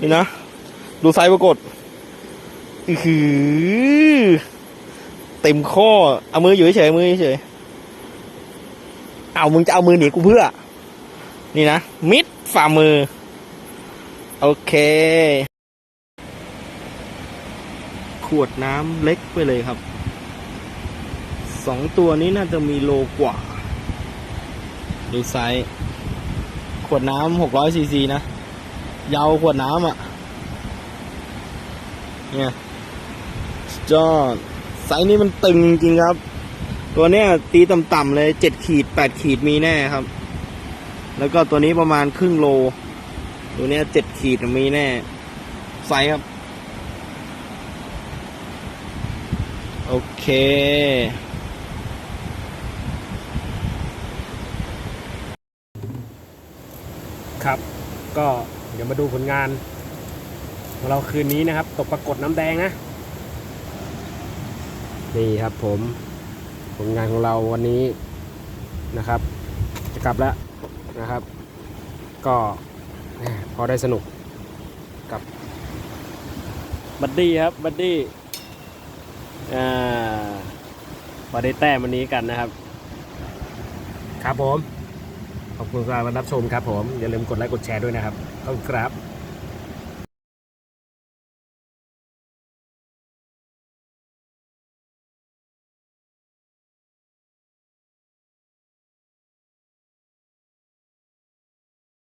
นี่นะ ดูไซส์ปรากฏอือหือเต็มข้อ เอามืออยู่เฉยมือเฉยเอามึงจะเอามือหนีกูเพื่อ นี่นะ มิดฝ่ามือ โอเค ขวดน้ำเล็กไปเลยครับ สองตัวนี้น่าจะมีโลกว่า ดูไซส์ ขวดน้ำหกร้อยซีซีนะ ยาวขวดน้ำอะ เนี่ยสุดยอดไซส์นี้มันตึงจริงครับ ตัวเนี้ยตีต่ำๆเลยเจ็ดขีดแปดขีดมีแน่ครับ แล้วก็ตัวนี้ประมาณครึ่งโล ตัวเนี้ยเจ็ดขีดมีแน่ ไซส์ครับ โอเคครับ ก็ เดี๋ยวมาดูผลงานของเราคืนนี้นะครับ ตกปรากฏน้ำแดงนะ นี่ครับผมผลงานของเราวันนี้นะครับ จะกลับแล้วนะครับ ก็พอได้สนุกกับบัดดี้ครับบัดดี้อ่ามาได้แต้มวันนี้กันนะครับ ครับผม ขอบคุณสำหรับการรับชมครับผม อย่าลืมกดไลค์กดแชร์ด้วยนะครับขอบคุณครับ